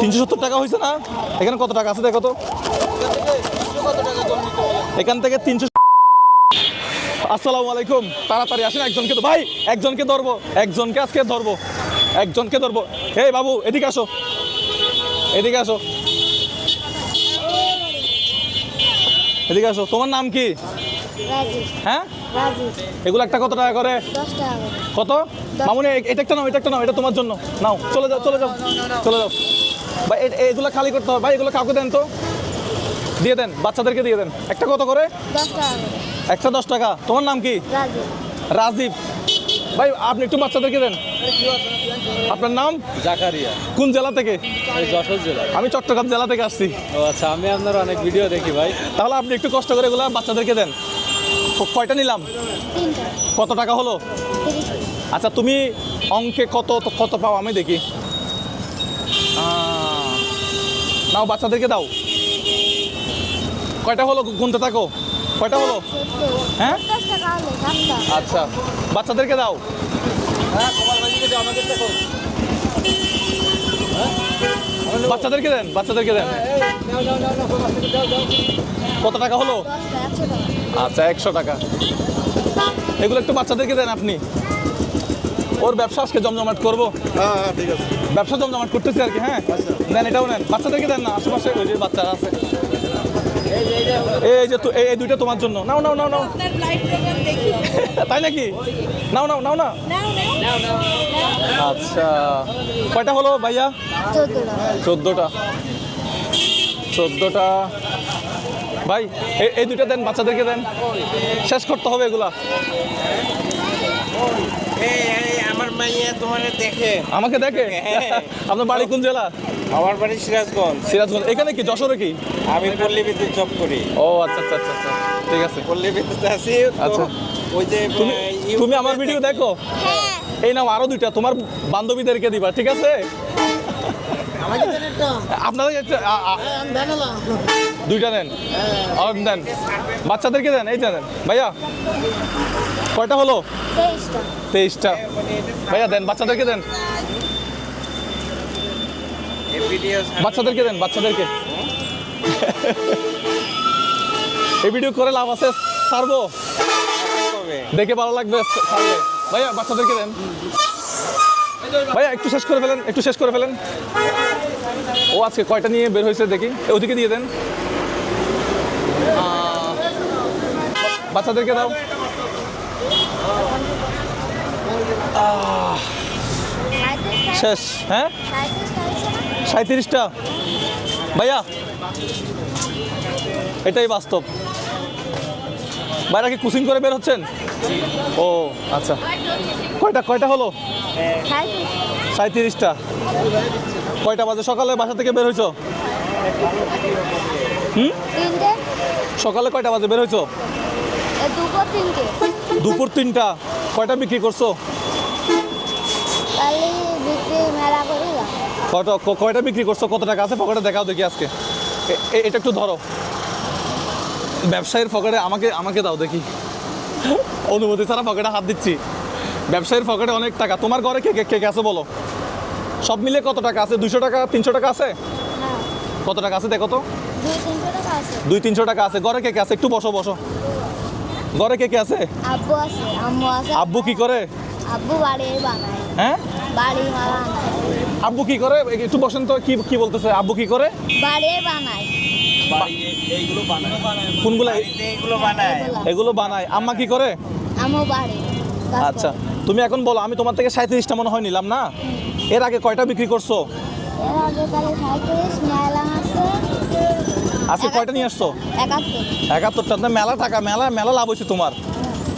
তিনশো সত্তর টাকা হয়েছে না? এখানে কত টাকা আছে দেখো তো? এখান থেকে তিনশো আসসালামু আলাইকুম। তাড়াতাড়ি আসেন একজনকে তো ভাই একজনকে ধরবো। একজনকে আজকে ধরবো। একজনকে ধরবো। এই বাবু এদিকে আসো। এদিকে আসো। এদিকে আসো। তোমার নাম কি? হ্যাঁ? এগুলো একটা কত টাকা করে? কত? মামুনি এটা একটা নাও এটা একটা নাও এটা তোমার জন্য। নাও চলে যাও চলে যাও। চলে যাও। ভাই এ- এগুলো খালি করতে হবে। ভাই এগুলো কাউকে দেন তো। দিয়ে দেন বাচ্চাদেরকে দিয়ে দেন। একটা কত করে? একটা দশ টাকা। তোমার নাম কি? রাজি রাজীব। ভাই আপনি একটু বাচ্চাদেরকে দেন। আপনার নাম? জাকারিয়া। কোন জেলা থেকে? যশোর জেলা। আমি চট্টগ্রাম জেলা থেকে আসছি। ও আচ্ছা আমি আপনার অনেক ভিডিও দেখি ভাই। তাহলে আপনি একটু কষ্ট করে এগুলো বাচ্চাদেরকে দেন। কয়টা নিলাম? কত টাকা হলো? আচ্ছা তুমি অঙ্কে কত কত পাও? আমি দেখি। নাও, বাচ্চাদেরকে দাও। কয়টা হলো? গুনতে থাকো। কয়টা হলো? হ্যাঁ? আচ্ছা। বাচ্চাদেরকে দাও। বাচ্চাদেরকে দেন বাচ্চাদেরকে দেন। কত টাকা হলো? আচ্ছা একশো টাকা। এগুলো একটু বাচ্চাদেরকে দেন আপনি। ওর ব্যবসা আজকে জমজমাট করব। হ্যাঁ হ্যাঁ ঠিক আছে। ব্যবসা জমজমাট করতেছি আর কি হ্যাঁ? নেন এটাও নেন। বাচ্চাদেরকে দেন না আশেপাশে ওই যে বাচ্চারা আছে। এই যে তো- এই এই দুইটা তোমার জন্য। নাও নাও নাও নাও। তাই নাকি? নাও নাও নাও না? আচ্ছা। কয়টা হলো ভাইয়া? চোদ্দোটা। চোদ্দোটা। ভাই এই- এই দুইটা দেন বাচ্চাদেরকে দেন। শেষ করতে হবে এগুলা। মাইয়া তোমার দেখে। আমাকে দেখে? আপনার বাড়ি কোন জেলা? আমার বাড়ি সিরাজগঞ্জ। সিরাজগঞ্জ। এখানে কি? যশোরে কি? আমি পল্লী বিদ্যুৎ জব করি। ও আচ্ছা আচ্ছা আচ্ছা আচ্ছা। ঠিক আছে। পল্লী বিদ্যুৎ আছি আচ্ছা। ওই যে তুমি আমার ভিডিও দেখো? হ্যাঁ। এই নাও আরও দুইটা। তোমার বান্ধবীদেরকে দিবা ঠিক আছে? আপনাদের একটা- আ- দুইটা দেন। আর দেন। বাচ্চাদেরকে দেন এই যে দেন। ভাইয়া কয়টা হলো? তেইশটা। ভাইয়া দেন বাচ্চাদেরকে দেন। বাচ্চাদেরকে দেন বাচ্চাদেরকে। এই ভিডিও করে লাভ আছে হবে দেখে ভালো লাগবে ভাইয়া বাচ্চাদেরকে দেন। ভাইয়া একটু শেষ করে ফেলেন একটু শেষ করে ফেলেন। ও আজকে কয়টা নিয়ে বের হয়েছে দেখি। ওদিকে দিয়ে দেন। বাচ্চাদেরকে দাও। শেষ হ্যাঁ? সাঁত্রিশটা ভাইয়া এটাই বাস্তব। বাইরে কি কুচিং করে বের হচ্ছেন? ও আচ্ছা। কয়টা কয়টা হলো? সাঁত্রিশটা কয়টা বাজে? সকালে বাসা থেকে বের হয়েছো হুম? সকালে কয়টা বাজে? বের হয়েছো দুপুর তিনটা। কয়টা বিক্রি করছ? কয়টা কয়টা বিক্রি করছ? কত টাকা আছে? পকেটে দেখাও দেখি আজকে। এটা একটু ধরো। ব্যবসায়ীর পকেটে আমাকে আমাকে দাও দেখি। অনুমতি ছাড়া পকেটে হাত দিচ্ছি। ব্যবসায়ীর পকেটে অনেক টাকা। তোমার ঘরে কে কে কে আছে বলো? সব মিলে কত টাকা আছে? দুশো টাকা তিনশো টাকা আছে? কত টাকা আছে দেখো তো। দুই তিনশো টাকা আছে। ঘরে কে কে আছে? একটু বসো বসো। ঘরে কে কে আছে? আব্বু আছে আম্মু আছে। আব্বু কি করে? আব্বু বাড়ি বানায়। হ্যাঁ? বাড়ি বানায় আব্বু কি করে? একটু বসেন তো কি কি বলতেছে? আব্বু কি করে? বাড়ি বানায়। কোনগুলা? এগুলো বানায়। এগুলা। এগুলো বানায়। আম্মা কি করে? আম্মু বাড়ি। কাজ আচ্ছা করে। তুমি এখন বলো আমি তোমার থেকে সাঁত্রিশটা মনে হয় নিলাম না? এর আগে কয়টা বিক্রি করছ এর আগে তাহলে সাঁত্রিশ মেলা আছে আজকে কয়টা নিয়ে আসছো? একাত্তর। একাত্তরটা? না মেলা টাকা মেলা মেলা লাভ হয়েছে তোমার।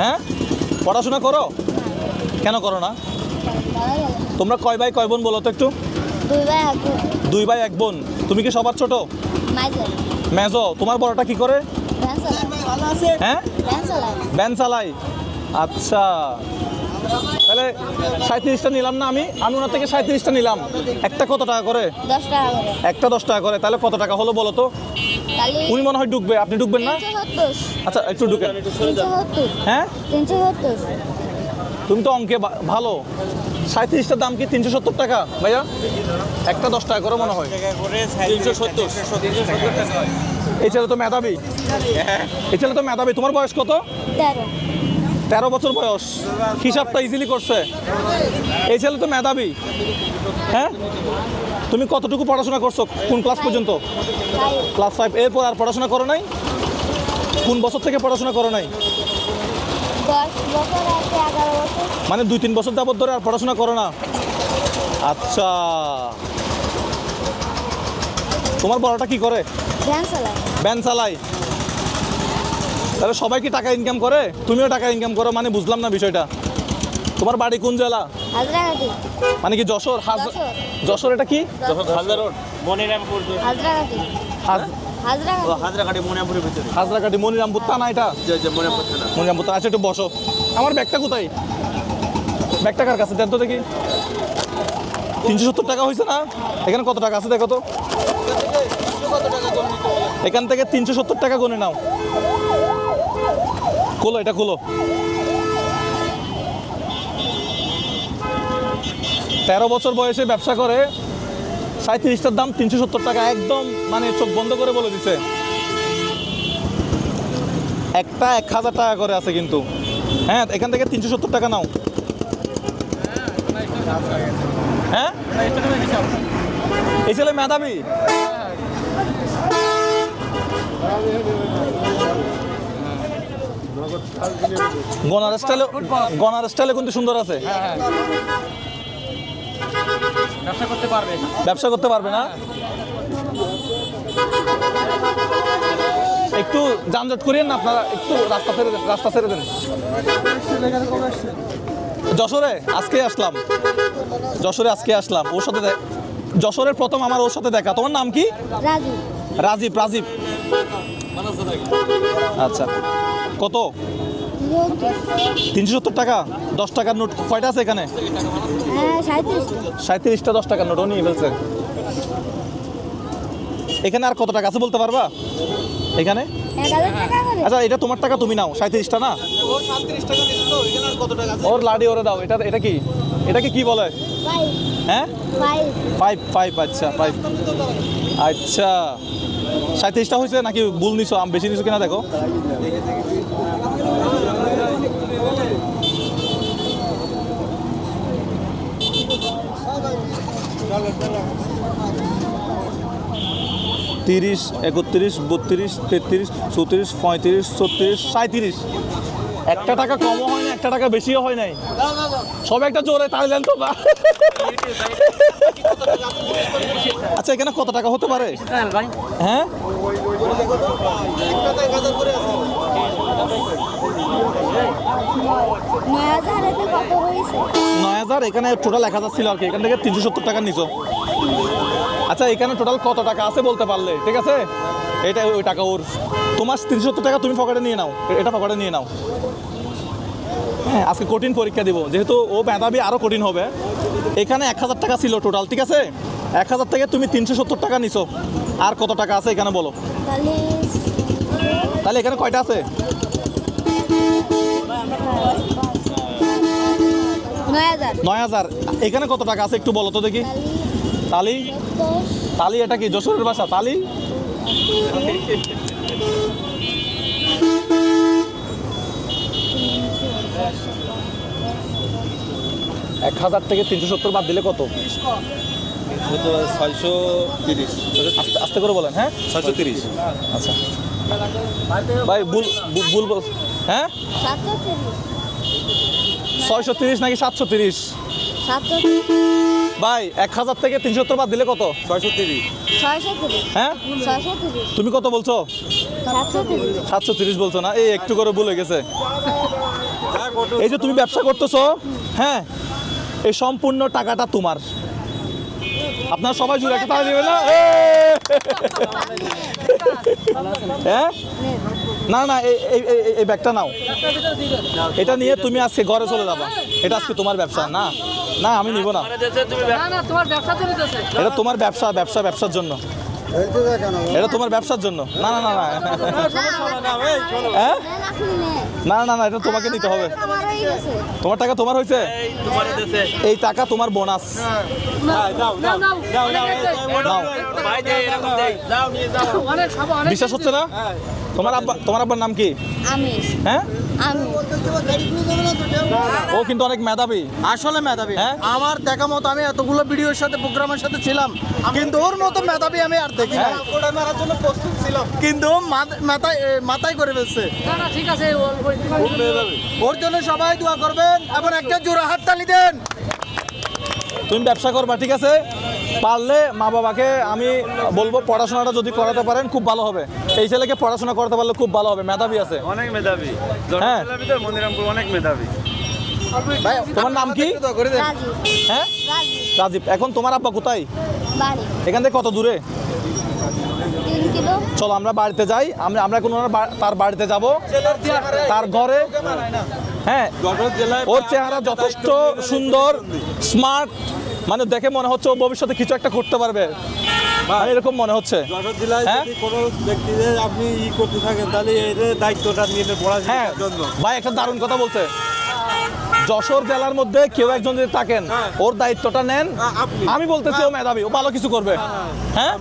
হ্যাঁ? পড়াশোনা করো? কেন করো না? তোমরা কয় ভাই কয় বোন বলো তো একটু? দুই ভাই এক বোন। তুমি কি সবার ছোট? মেজো। তোমার বড়টা কি করে? হ্যাঁ? ভ্যান চালাই আচ্ছা। তাহলে সাঁত্রিশটা নিলাম না আমি? আমি ওনার থেকে সাঁত্রিশটা নিলাম। একটা কত টাকা করে? একটা দশ টাকা করে। তাহলে কত টাকা হলো বলো তো? উনি মনে হয় ঢুকবে আপনি ঢুকবেন না? আচ্ছা একটু সত্তর। হ্যাঁ? তুমি তো অঙ্কে বা- ভালো। সাঁত্রিশটার দাম কি তিনশো সত্তর টাকা ভাইয়া? একটা দশ টাকা করে মনে হয়। তিনশো সত্তর। তিনশো এই ছেলে তো মেধাবী। এই ছেলে তো মেধাবী। তোমার বয়স কত? তেরো। তেরো বছর বয়স। হিসাবটা ইজিলি করছে। এই ছেলে তো মেধাবী। হ্যাঁ? তুমি কতটুকু পড়াশোনা করছ? কোন ক্লাস পর্যন্ত? ক্লাস ফাইভ এরপর আর পড়াশোনা করো নাই? কোন বছর থেকে পড়াশোনা করো নাই? মানে দুই তিন বছর যাবত ধরে আর পড়াশোনা করো না? আচ্ছা। তোমার বড়টা কি করে? ভ্যান চালায় ব্যান চালাই তাহলে সবাই কি টাকা ইনকাম করে? তুমিও টাকা ইনকাম করো মানে বুঝলাম না বিষয়টা। তোমার বাড়ি কোন জেলা? মানে কি যশোর? হাজ যশোর। এটা কি? হাজার রোড। মনিরামপুর হাজরাঘাটি মনিরামপুর থানা এটা? যে যে মনিরামপুর থানা। আচ্ছা একটু বসো। আমার ব্যাগটা কোথায়? ব্যাগটা কার কাছে? দেন তো দেখি। তিনশো সত্তর টাকা হয়েছে না? এখানে কত টাকা আছে দেখো তো? এখান থেকে তিনশো সত্তর টাকা গুনে নাও। খোলো, এটা খোলো। তেরো বছর বয়সে ব্যবসা করে সাঁত্রিশটার দাম তিনশো সত্তর টাকা, একদম মানে চোখ বন্ধ করে বলে দিছে। একটা এক হাজার টাকা করে আছে কিন্তু। হ্যাঁ এখান থেকে তিনশো সত্তর টাকা নাও। হ্যাঁ? এই ছেলে মেধাবী? গনার স্টাইলে গনার স্টাইলে কিন্তু সুন্দর আছে। ব্যবসা করতে পারবে। ব্যবসা করতে পারবে না। একটু যানজট করিয়েন না আপনারা একটু রাস্তা ছেড়ে দেন রাস্তা ছেড়ে দেন। যশোরে আজকে আসলাম। যশোরে আজকে আসলাম। ওর সাথে যশোরের প্রথম আমার ওর সাথে দেখা। তোমার নাম কি? রাজু রাজীব রাজীব। আচ্ছা। কত? তিনশো সত্তর টাকা? দশ টাকার নোট কয়টা আছে এখানে? সাঁত্রিশটা দশ টাকার নোটও নিয়ে ফেলছে। এখানে আর কত টাকা আছে বলতে পারবা? এখানে? আচ্ছা এটা তোমার টাকা তুমি নাও। সাঁত্রিশটা না? ওর লাডি ওরে দাও। এটা এটা কি? এটাকে কি বলে? হ্যাঁ? ফাইভ ফাইভ আচ্ছা ফাইভ আচ্ছা। সাঁত্রিশটা হয়েছে নাকি ভুল নিছো, আম বেশি নিছো কিনা দেখো। তিরিশ একত্রিশ বত্রিশ তেত্রিশ চৌত্রিশ পঁয়ত্রিশ ছত্রিশ সাঁত্রিশ একটা টাকা কমও হয় না, একটা টাকা বেশিও হয় নাই। সব একটা জোরে তাই দেন তো বা। আচ্ছা এখানে কত টাকা হতে পারে? হ্যাঁ? নয় হাজার, এখানে টোটাল এক হাজার ছিল আর কি, এখান থেকে তিনশো সত্তর টাকা নিছো। আচ্ছা এখানে টোটাল কত টাকা আছে বলতে পারলে, ঠিক আছে? এটা ওই টাকা ওর। তোমার তিনশো সত্তর টাকা তুমি পকেটে নিয়ে নাও, এটা পকেটে নিয়ে নাও। হ্যাঁ আজকে কঠিন পরীক্ষা দিব। যেহেতু ও মেধাবী আরও কঠিন হবে। এখানে এক হাজার টাকা ছিল টোটাল ঠিক আছে? এক হাজার থেকে তুমি তিনশো সত্তর টাকা নিছো। আর কত টাকা আছে এখানে বলো? তাহলে এখানে কয়টা আছে? নয় হাজার। এখানে কত টাকা আছে একটু বলো তো দেখি। তালি? তালি এটা কি? যশোরের ভাষা? তালি? হাজার থেকে তিনশো সত্তর বাদ দিলে কত? ছয়শো তিরিশ। আস্তে আস্তে করে বলেন হ্যাঁ? ছয়শো তিরিশ। আচ্ছা। ভাই ভুল ভুল- বল হ্যাঁ? ছয়শো তিরিশ নাকি সাতশো তিরিশ? ভাই এক হাজার থেকে তিনশো সত্তর বাদ দিলে কত? ছয়শো তিরিশ। হ্যাঁ? তুমি কত বলছো? সাতশো তিরিশ সাতশো তিরিশ বলছো না? এই একটু করে ভুলে গেছে। এই যে তুমি ব্যবসা করতেছো হ্যাঁ? এই সম্পূর্ণ টাকাটা তোমার। আপনার সবাই জুড়ে একটা তালা দেবে না? হ্যাঁ? না না এই ব্যাগটা নাও। এটা নিয়ে তুমি আজকে ঘরে চলে যাবা। এটা আজকে তোমার ব্যবসা না? না আমি নিব না। এটা তোমার ব্যবসা ব্যবসা ব্যবসার জন্য। এটা তোমার ব্যবসার জন্য। না না না না। হ্যাঁ? না না না এটা তোমাকে নিতে হবে। আমার হয়ে গেছে তোমার টাকা তোমার হয়েছে? এই টাকা তোমার বোনাস। দাও দাও দাও দাও নাও ভাই দে এরকম দে দাও নিয়ে যাও বিশ্বাস হচ্ছে না? তোমার আব্বা তোমার আব্বার নাম কি? হ্যাঁ? আমি। ও কিন্তু অনেক মেধাবী। আসলে মেধাবী। হ্যাঁ? আমার দেখা মতো আমি এতগুলো ভিডিওর সাথে প্রোগ্রামের সাথে ছিলাম। কিন্তু ওর মতো মেধাবী আমি আর দেখি না। ওটা মারার জন্য প্রস্তুত ছিলাম। কিন্তু মাথায় মাথায় করে ফেলছে। ঠিক আছে ওর জন্য সবাই দোয়া করবেন এবং একটা জোড়া হাত তালি দেন। তুমি ব্যবসা করবা ঠিক আছে? পারলে মা বাবাকে আমি বলব পড়াশোনাটা যদি করাতে পারেন খুব ভালো হবে। এই ছেলেকে পড়াশোনা করতে পারলে খুব ভালো হবে মেধাবী আছে। অনেক মেধাবী। হ্যাঁ। মনিরামপুর অনেক মেধাবী। ভাই তোমার নাম কি? হ্যাঁ? রাজীব। রাজীব। এখন তোমার আব্বা কোথায়? এখান থেকে কত দূরে? চলো আমরা বাড়িতে যাই। আমরা আমরা এখন তার বাড়িতে যাব। তার ঘরে। হ্যাঁ। ওর চেহারা যথেষ্ট সুন্দর স্মার্ট মানে দেখে মনে হচ্ছে ও ভবিষ্যতে কিছু একটা করতে পারবে। মানে এরকম মনে হচ্ছে। হ্যাঁ? আপনি ই করতে থাকেন তাহলে দায়িত্বটা নিয়ে হ্যাঁ। পড়াশোনার জন্য। ভাই একটা দারুণ কথা বলছে। যশোর জেলার মধ্যে কেউ একজন যদি থাকেন হ্যাঁ। ওর দায়িত্বটা নেন। আমি বলতেছি ও মেধাবী ও ভালো কিছু করবে। হ্যাঁ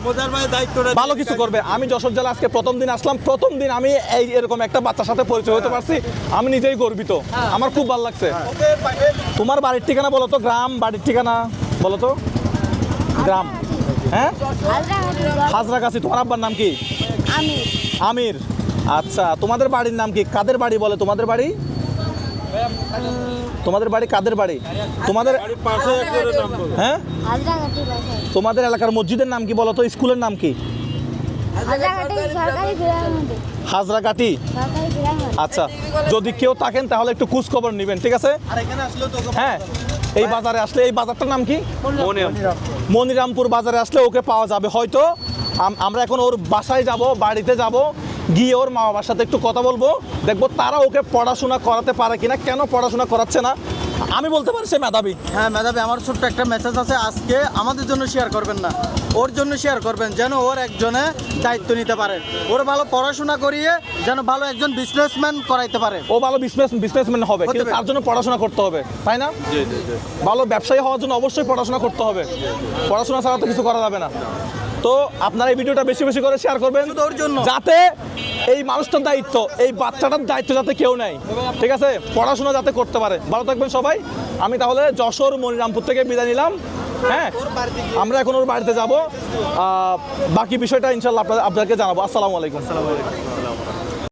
দায়িত্বটা ভালো কিছু করবে। আমি যশোর জেলা আজকে প্রথম দিন আসলাম। প্রথম দিন আমি এই এরকম একটা বাচ্চার সাথে পরিচয় হতে পারছি। আমি নিজেই গর্বিত। আমার খুব ভালো লাগছে। তোমার বাড়ির ঠিকানা বলো তো গ্রাম বাড়ির ঠিকানা। বলো তো গ্রাম। হ্যাঁ? হাজরাগাছি তোমার আব্বার নাম কি? আমির। আচ্ছা তোমাদের বাড়ির নাম কি? কাদের বাড়ি বলে? তোমাদের বাড়ি? তোমাদের বাড়ি কাদের বাড়ি? তোমাদের। হ্যাঁ? তোমাদের এলাকার মসজিদের নাম কি বলো তো? স্কুলের নাম কি? হাজরাকাটি আচ্ছা যদি কেউ থাকেন তাহলে একটু খোঁজ খবর নেবেন ঠিক আছে? আর এখানে আসলে তো হ্যাঁ। এই বাজারে আসলে এই বাজারটার নাম কি? মনিরামপুর মনিরামপুর বাজারে আসলে ওকে পাওয়া যাবে। হয়তো আম- আমরা এখন ওর বাসায় যাব বাড়িতে যাব গিয়ে ওর মা বাবার সাথে একটু কথা বলব। দেখব তারা ওকে পড়াশোনা করাতে পারে কিনা। কেন পড়াশোনা করাচ্ছে না? আমি বলতে পারি সে মেধাবী। হ্যাঁ মেধাবী আমার ছোট্ট একটা মেসেজ আছে আজকে আমাদের জন্য শেয়ার করবেন না। ওর জন্য শেয়ার করবেন যেন ওর একজনে দায়িত্ব নিতে পারে। ওর ভালো পড়াশোনা করিয়ে যেন ভালো একজন বিজনেসম্যান করাইতে পারে। ও ভালো বিজনেস বিজনেসম্যান হবে কিন্তু তার জন্য পড়াশোনা করতে হবে তাই না? ভালো ব্যবসায়ী হওয়ার জন্য অবশ্যই পড়াশোনা করতে হবে। পড়াশোনা ছাড়া তো কিছু করা যাবে না। তো আপনারা এই ভিডিওটা বেশি বেশি করে শেয়ার করবেন ওর জন্য। যাতে এই মানুষটার দায়িত্ব এই বাচ্চাটার দায়িত্ব যাতে কেউ নেয়। ঠিক আছে? পড়াশোনা যাতে করতে পারে। ভালো থাকবেন সবাই। আমি তাহলে যশোর মনিরামপুর থেকে বিদায় নিলাম। হ্যাঁ? আমরা এখন ওর বাড়িতে যাব। বাকি বিষয়টা ইনশাল্লাহ আপনাদের আপনাদেরকে জানাব। আসসালামু আলাইকুম।